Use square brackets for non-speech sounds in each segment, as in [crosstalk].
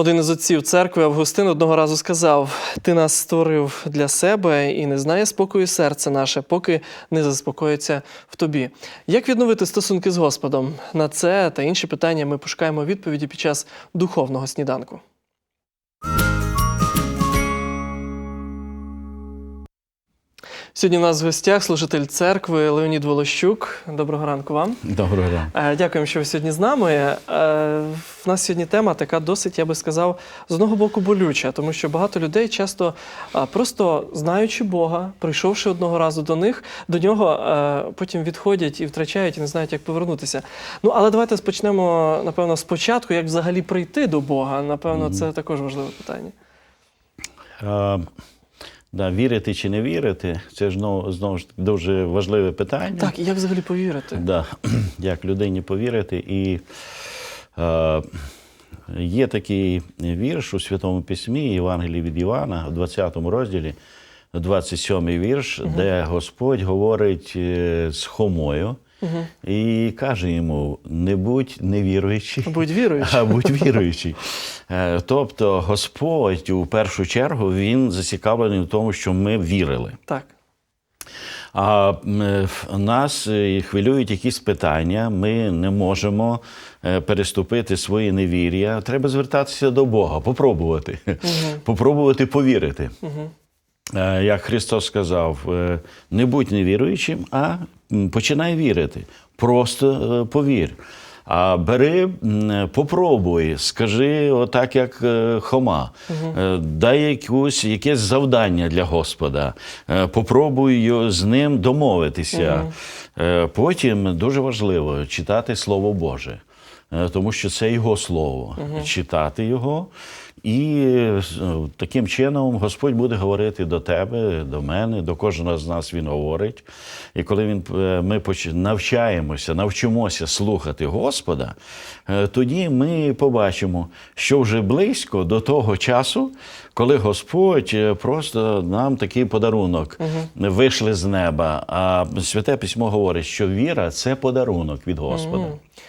Один із отців церкви Августин одного разу сказав: Ти нас створив для себе і не знає спокою серце наше, поки не заспокоїться в тобі. Як відновити стосунки з Господом? На це та інші питання ми пошукаємо відповіді під час духовного сніданку. Сьогодні у нас в гостях служитель церкви Леонід Волощук. Доброго ранку вам. Доброго ранку. Е, Дякуємо, що ви сьогодні з нами. Е, В нас сьогодні тема така досить, я би сказав, з одного боку болюча, тому що багато людей часто просто знаючи Бога, прийшовши одного разу до них, до нього е, потім відходять і втрачають і не знають, як повернутися. Ну але давайте почнемо, напевно, спочатку, як взагалі прийти до Бога. Напевно, це також важливе питання. Да, вірити чи не вірити, це ж знову, знову ж дуже важливе питання. Так, і як взагалі повірити? Да, [clears throat] як людині повірити. І е, є такий вірш у Святому Письмі, Євангелії від Івана, у 20 розділі, 27-й вірш, де Господь говорить е, з Хомою і каже йому: не будь невіруючий. Будь віруючий. [laughs] А будь віруючий. Е, Тобто Господь у першу чергу він зацікавлений в тому, що ми вірили. Так. А е, в- нас е, хвилюють якісь питання, ми не можемо е, переступити своє невір'я. Треба звертатися до Бога, попробувати, [laughs] попробувати повірити. Е, Як Христос сказав, е, не будь невіруючим, а починай вірити. Просто е, повір. А бери, попробуй, скажи, отак, як е, Хома, угу. дай якусь, якесь завдання для Господа, попробуй з ним домовитися. Угу. Потім дуже важливо читати Слово Боже, тому що це Його Слово. Читати його. І е, таким чином Господь буде говорити до тебе, до мене, до кожного з нас Він говорить. І коли він, е, ми навчаємося, навчимося слухати Господа, е, тоді ми побачимо, що вже близько до того часу, коли Господь е, просто нам такий подарунок вийшли з неба. А святе письмо говорить, що віра це подарунок від Господа. Е,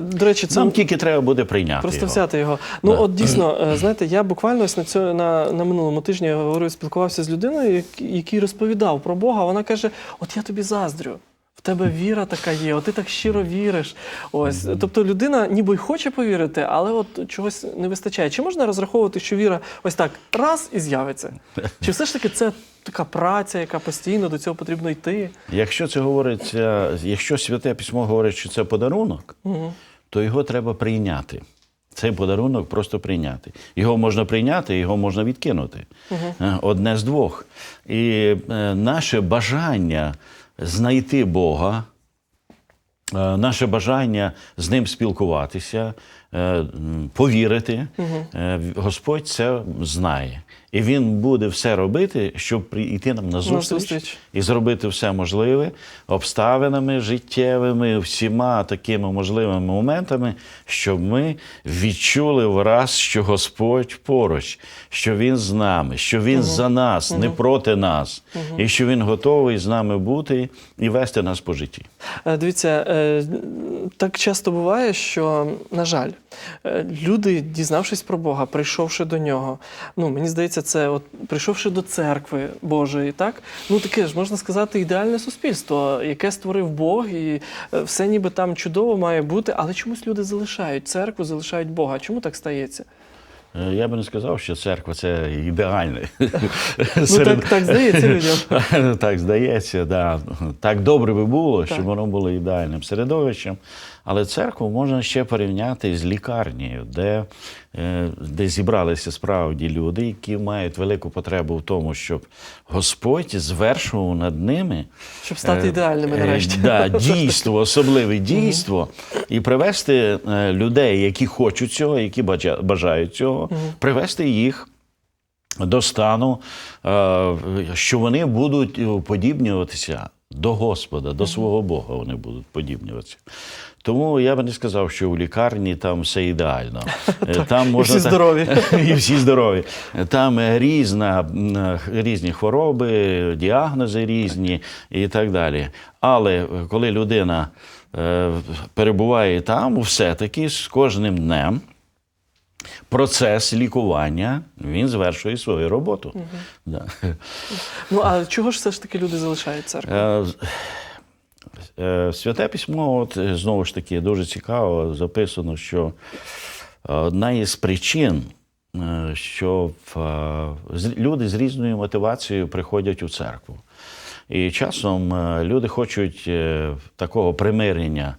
До речі, це Нам тільки треба буде прийняти. Просто його. взяти його. Ну, Да. от дійсно, е, знаєте, я буквально ось на цьому на, на минулому тижні говорив, спілкувався з людиною, як- який розповідав про Бога. Вона каже: От я тобі заздрю. Тебе віра така є, от ти так щиро віриш. Ось, тобто людина ніби й хоче повірити, але от чогось не вистачає. Чи можна розраховувати, що віра ось так раз і з'явиться? Чи все ж таки це така праця, яка постійно до цього потрібно йти? Якщо це говориться, якщо святе письмо говорить, що це подарунок, то його треба прийняти. Цей подарунок просто прийняти. Його можна прийняти, його можна відкинути. Е, Одне з двох. І е, наше бажання знайти Бога, е, наше бажання з ним спілкуватися, е, повірити, е, Господь це знає. І Він буде все робити, щоб прийти нам на зустріч, зустріч. і зробити все можливе обставинами життєвими, всіма такими можливими моментами, щоб ми відчули враз, що Господь поруч, що Він з нами, що Він за нас, не проти нас, і що Він готовий з нами бути і вести нас по житті. Е, Дивіться, е, так часто буває, що, на жаль, люди, дізнавшись про Бога, прийшовши до нього, ну мені здається, це от прийшовши до церкви Божої, так ну таке ж можна сказати, ідеальне суспільство, яке створив Бог, і е, все ніби там чудово має бути, але чомусь люди залишають церкву, залишають Бога. Чому так стається? Е, Я би не сказав, що церква це ідеальне. Ну так, так здається людям. [laughs] так здається, да. так добре би було, щоб воно було ідеальним середовищем. Але церкву можна ще порівняти з лікарнею, де, е, де зібралися справді люди, які мають велику потребу в тому, щоб Господь звершував над ними Щоб стати е, ідеальними нарешті. Да, [laughs] дійство, особливе дійство, і привести людей, які хочуть цього, які бажа- бажають цього, привести їх до стану, е, що вони будуть уподібнюватися до Господа, до свого Бога вони будуть подібнюватися. Тому я би не сказав, що у лікарні там все ідеально. [laughs] Е, Там І всі здорові. [laughs] і всі здорові. Там е, різна, різні хвороби, діагнози різні і так далі. Але коли людина перебуває там, все-таки з кожним днем процес лікування він звершує свою роботу. Да. Ну а чого ж все ж таки люди залишають церкву? Е, е, Святе письмо, от, е, знову ж таки, дуже цікаво записано, що одна із причин, що люди з різною мотивацією приходять у церкву. І часом люди хочуть такого примирення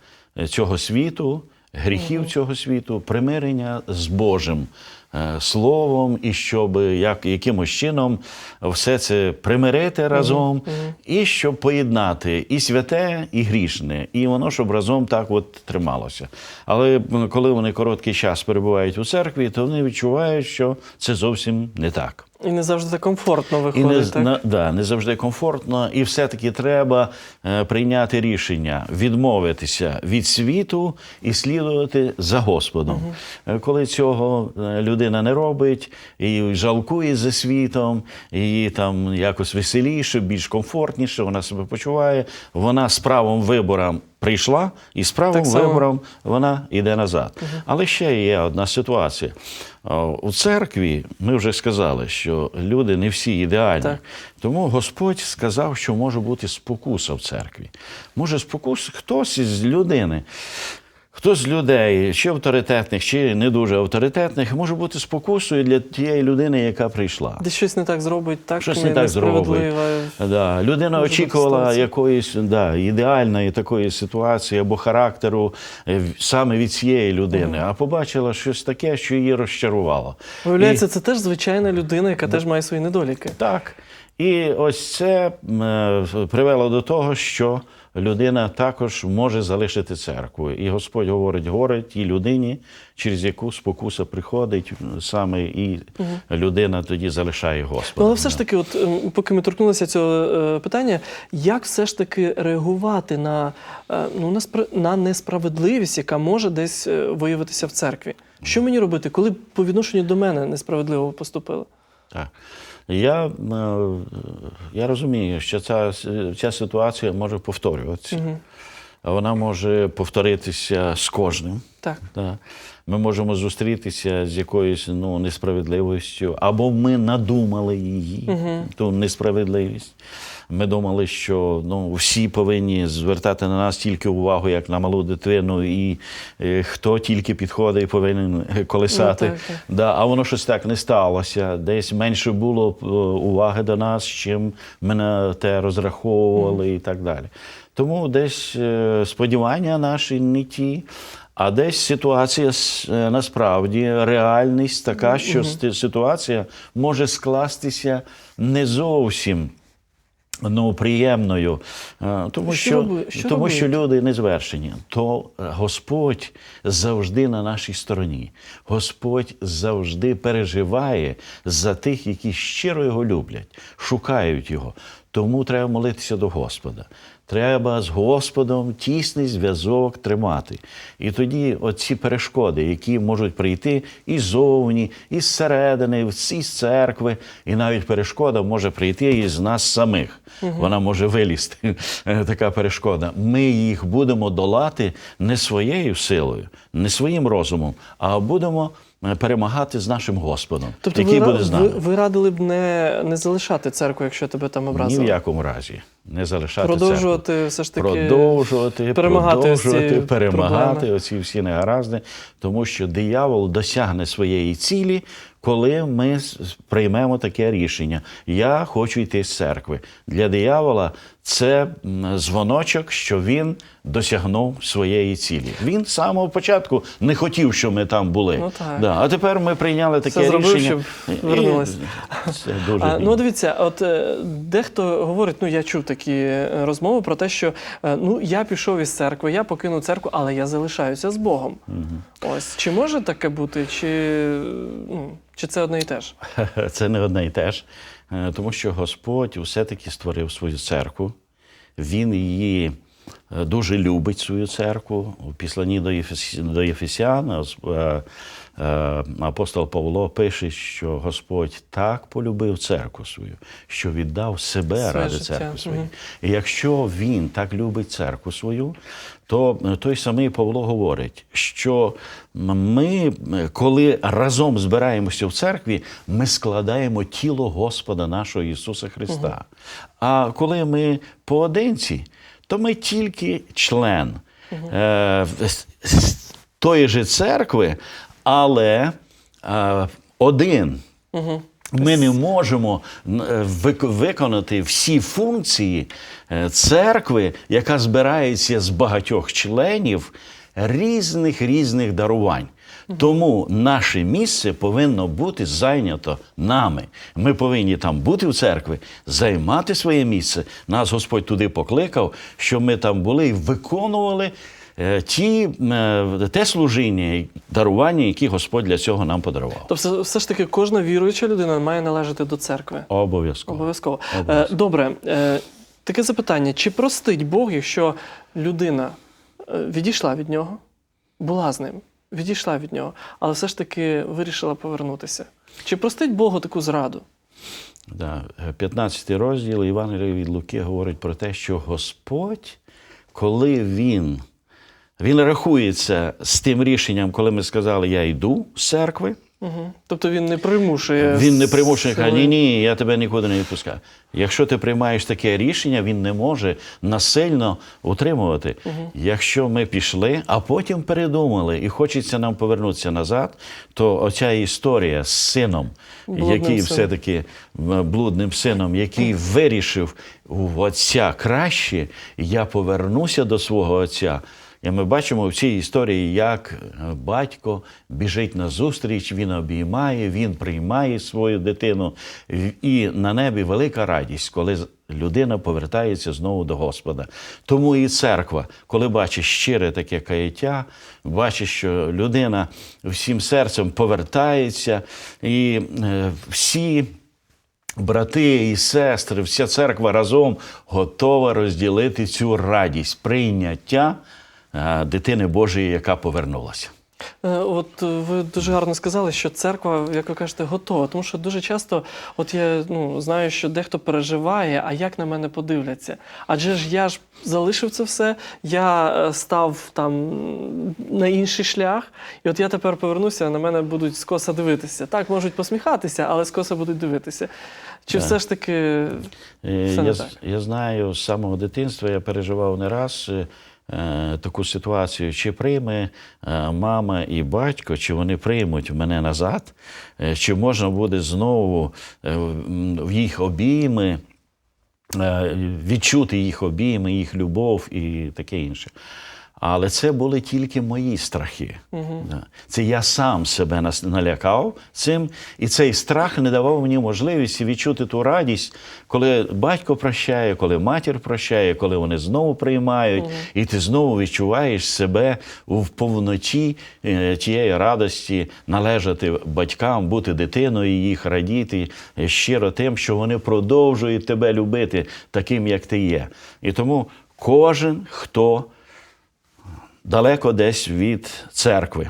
цього світу, гріхів цього світу, примирення з Божим е, Словом, і щоб як, якимось чином все це примирити разом, і щоб поєднати і святе, і грішне, і воно щоб разом так от трималося. Але коли вони короткий час перебувають у церкві, то вони відчувають, що це зовсім не так. І не завжди комфортно І не, так? на, да, не завжди комфортно, і все-таки треба е, прийняти рішення відмовитися від світу і слідувати за Господом. Е, Коли цього е, людина не робить і жалкує за світом, і там якось веселіше, більш комфортніше, вона себе почуває, вона з правом вибором прийшла, і з правим вибором вона йде назад. Але ще є одна ситуація. Е, У церкві ми вже сказали, що люди не всі ідеальні. Так. Тому Господь сказав, що може бути спокуса в церкві. Може, спокус хтось із людини. Хтось з людей, чи авторитетних, чи не дуже авторитетних, може бути спокусою для тієї людини, яка прийшла. Десь щось не так зробить, так Щось не- не так зробить. Да. Людина очікувала якоїсь да, ідеальної такої ситуації або характеру е, саме від цієї людини, а побачила щось таке, що її розчарувало. Виявляється, це теж звичайна людина, яка теж має свої недоліки. Так. І ось це е, привело до того, що людина також може залишити церкву. І Господь говорить, горе тій людині, через яку спокуса приходить, саме і людина тоді залишає Господа. Ну, але все ж таки, от ем, поки ми торкнулися цього е, питання, як все ж таки реагувати на, е, ну, на несправедливість, яка може десь е, виявитися в церкві? Що мені робити, коли по відношенню до мене несправедливо поступили? Так. Я, е, я розумію, що ця, ця ситуація може повторюватися. Вона може повторитися з кожним. Так. Так. Ми можемо зустрітися з якоюсь ну, несправедливістю, або ми надумали її, ту несправедливість. Ми думали, що ну, всі повинні звертати на нас тільки увагу, як на малу дитину, і е, хто тільки підходить, повинен е, колесати. Ну, так, так. Да, а воно щось так не сталося. Десь менше було е, уваги до нас, чим ми на те розраховували і так далі. Тому десь е, сподівання наші не ті. А десь ситуація е, насправді реальність така, що ситуація може скластися не зовсім ну, приємною, Е, тому Що що, роби- що тому що люди не звершені. То Господь завжди на нашій стороні. Господь завжди переживає за тих, які щиро його люблять, шукають його. Тому треба молитися до Господа. Треба з Господом тісний зв'язок тримати. І тоді оці перешкоди, які можуть прийти і ззовні, і зсередини, і з церкви, і навіть перешкода може прийти із нас самих. Вона може вилізти, [laughs] така перешкода. Ми їх будемо долати не своєю силою, не своїм розумом, а будемо перемагати з нашим Господом, Тобто який ви, буде з нами. ви радили б не, не залишати церкву, якщо тебе там Ні в якому разі не залишати церкву. Продовжувати все ж таки продовжувати, перемагати продовжувати, перемагати проблеми. оці всі негаразди, тому що диявол досягне своєї цілі, коли ми приймемо таке рішення. Я хочу йти з церкви. Для диявола це дзвоночок, що він досягнув своєї цілі. Він з самого початку не хотів, щоб ми там були. Ну, так. Да. А тепер ми прийняли таке Все зробив, рішення. щоб І- вернулись. Це дуже А, ну, дивіться, от е, дехто говорить, ну я чув такі е, розмови про те, що е, ну я пішов із церкви, я покинув церкву, але я залишаюся з Богом. Ось чи може таке бути, чи, ну, чи це одне і те ж? [laughs] Це не одне і те ж, Е, тому що Господь все-таки створив свою церкву. Він її е, дуже любить свою церкву. У післанні до, Єфес... е, е, апостол Павло пише, що Господь так полюбив церкву свою, що віддав себе Своє ради життя. церкви своєї. І якщо він так любить церкву свою, то е, той самий Павло говорить, що ми, е, коли разом збираємося в церкві, ми складаємо тіло Господа нашого Ісуса Христа. А коли ми поодинці, то ми тільки член е, с- с- тої же церкви, але е, один. Ми не можемо е, вик- виконати всі функції е, церкви, яка збирається з багатьох членів різних різних дарувань. Тому наше місце повинно бути зайнято нами. Ми повинні там бути в церкві, займати своє місце. Нас Господь туди покликав, щоб ми там були і виконували ті, е, те служіння, дарування, які Господь для цього нам подарував. Тобто, все, ж таки, кожна віруюча людина має належати до церкви. Обов'язково. Обов'язково. Е, Обов'язково. Добре, е, таке запитання: чи простить Бог, якщо людина е, відійшла від нього, була з ним, відійшла від нього, але все ж таки вирішила повернутися? Чи простить Богу таку зраду? Да. 15 розділ Євангелія від Луки говорить про те, що Господь, коли Він, він рахується з тим рішенням, коли ми сказали, я йду з церкви, Угу. Тобто він не примушує. він не примушує, каже, ні, ні, я тебе нікуди не відпускаю. Якщо ти приймаєш таке рішення, він не може насильно утримувати. Якщо ми пішли, а потім передумали, і хочеться нам повернутися назад, то оця історія з сином, Блудним який сином. все-таки блудним сином, який вирішив у отця краще, я повернуся до свого отця. І ми бачимо в цій історії, як е, батько біжить на зустріч, він обіймає, він приймає свою дитину. І на небі велика радість, коли людина повертається знову до Господа. Тому і церква, коли бачить щире таке каяття, бачить, що людина всім серцем повертається, і е, всі брати і сестри, вся церква разом готова розділити цю радість прийняття дитини Божої, яка повернулася. Е, От е, ви дуже гарно сказали, що церква, як ви кажете, готова. Тому що дуже часто, от я ну, знаю, що дехто переживає, а як на мене подивляться. Адже ж я ж залишив це все, я е, став там на інший шлях, і от я тепер повернуся, а на мене будуть скоса дивитися. Так, можуть посміхатися, але скоса будуть дивитися. Чи все ж таки Е, все не так? я знаю з самого дитинства, я переживав не раз е, е, таку ситуацію, чи прийме е, мама і батько, чи вони приймуть мене назад, е, чи можна буде знову е, в їх обійми. е, Відчути їх обійми, їх любов і таке інше. Але це були тільки мої страхи. Да. Це я сам себе налякав цим, і цей страх не давав мені можливості відчути ту радість, коли батько прощає, коли матір прощає, коли вони знову приймають, і ти знову відчуваєш себе в повноті е, тієї радості належати батькам, бути дитиною, їх радіти щиро тим, що вони продовжують тебе любити таким, як ти є. І тому кожен, хто далеко десь від церкви.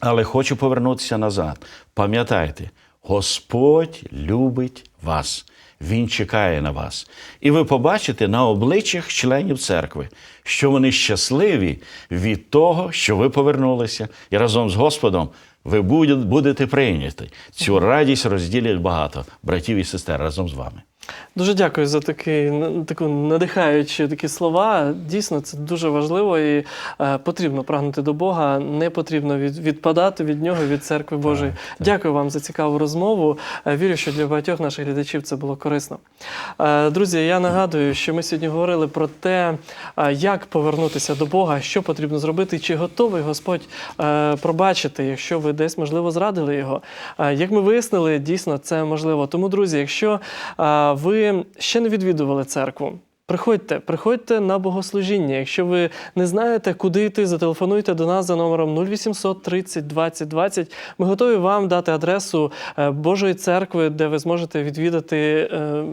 Але хочу повернутися назад. Пам'ятайте, Господь любить вас. Він чекає на вас. І ви побачите на обличчях членів церкви, що вони щасливі від того, що ви повернулися, і разом з Господом ви будете прийняті. Цю радість розділять багато братів і сестер разом з вами. Дуже дякую за такі, таку надихаючі такі слова. Дійсно, це дуже важливо і е, потрібно прагнути до Бога. Не потрібно від, відпадати від нього, від церкви Божої. Дякую вам за цікаву розмову. Е, вірю, що для багатьох наших глядачів це було корисно. Е, друзі, я нагадую, що ми сьогодні говорили про те, е, як повернутися до Бога, що потрібно зробити, чи готовий Господь е, пробачити, якщо ви десь можливо зрадили його. Е, Як ми вияснили, дійсно це можливо. Тому, друзі, якщо е, ви ще не відвідували церкву, Приходьте, приходьте на богослужіння. Якщо ви не знаєте, куди йти, зателефонуйте до нас за номером 0800 30 20 20. Ми готові вам дати адресу е, Божої церкви, де ви зможете відвідати е,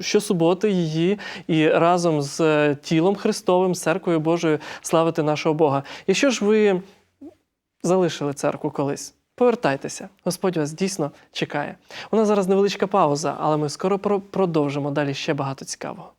щосуботи її і разом з е, тілом Христовим, церквою Божою славити нашого Бога. Якщо ж ви залишили церкву колись. Повертайтеся, Господь вас дійсно чекає. У нас зараз невеличка пауза, але ми скоро продовжимо далі ще багато цікавого.